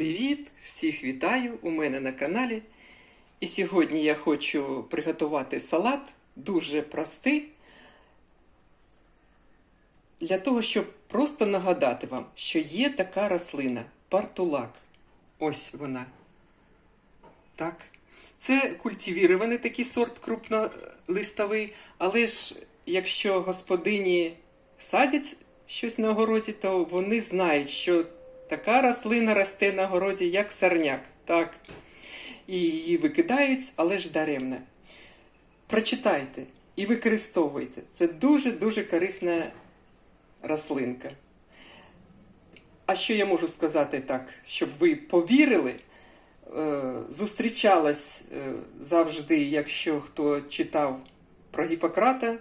привіт! Всіх вітаю у мене на каналі. І сьогодні я хочу приготувати салат дуже простий. Для того, щоб просто нагадати вам, що є така рослина партулак. Ось вона. Так. Це культивірований такий сорт крупнолистовий, але ж якщо господині садять щось на огороді, то вони знають, що така рослина росте на городі, як сорняк. Так. І її викидають, але ж даремно. Прочитайте і використовуйте. Це дуже-дуже корисна рослинка. А що я можу сказати так, щоб ви повірили? Е, Зустрічалась е, завжди, якщо хто читав про Гіппократа,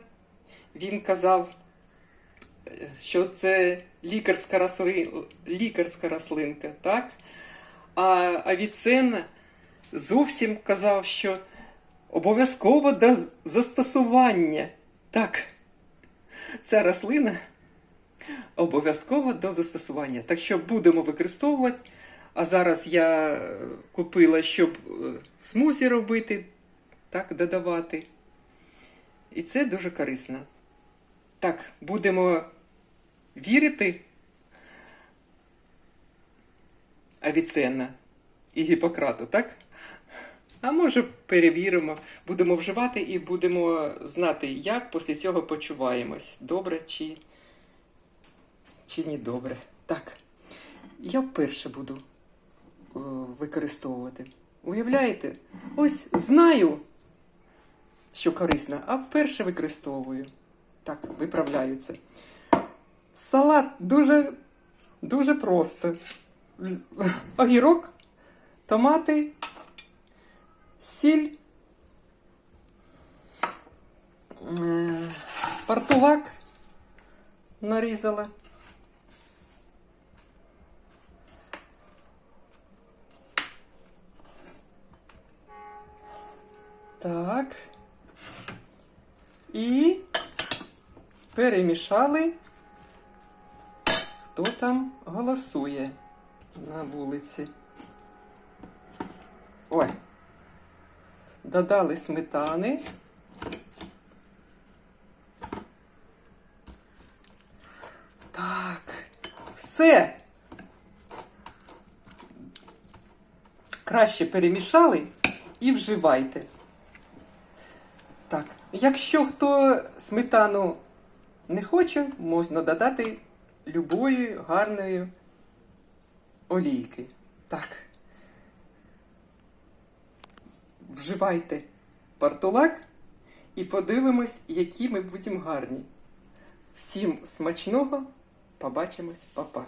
він казав, що це лікарська, росли... лікарська рослинка, так? А Авіценна зовсім казав, що обов'язково до застосування. Так, ця рослина обов'язково до застосування. Так що будемо використовувати. А зараз я купила, щоб е, смузі робити, так, додавати. І це дуже корисно. Так, будемо вірити Авіценна і Гіппократу, так? А може перевіримо, будемо вживати і будемо знати, як після цього почуваємось. Добре чи, чи не добре. Так. Я вперше буду е, використовувати. Уявляєте? Ось знаю, що корисно, а вперше використовую. Так, виправляю це. Салат дуже, дуже просто. Огірок, томати, сіль, е, партулак нарізала. Так. І перемішали. Хто там голосує на вулиці? Ой. Додали сметани. Так. Все. Краще перемішали і вживайте. Так, якщо хто сметану не хоче, можна додати любої гарної олійки. Так. Вживайте партулак і подивимось, які ми будемо гарні. Всім смачного! Побачимось, Па-па.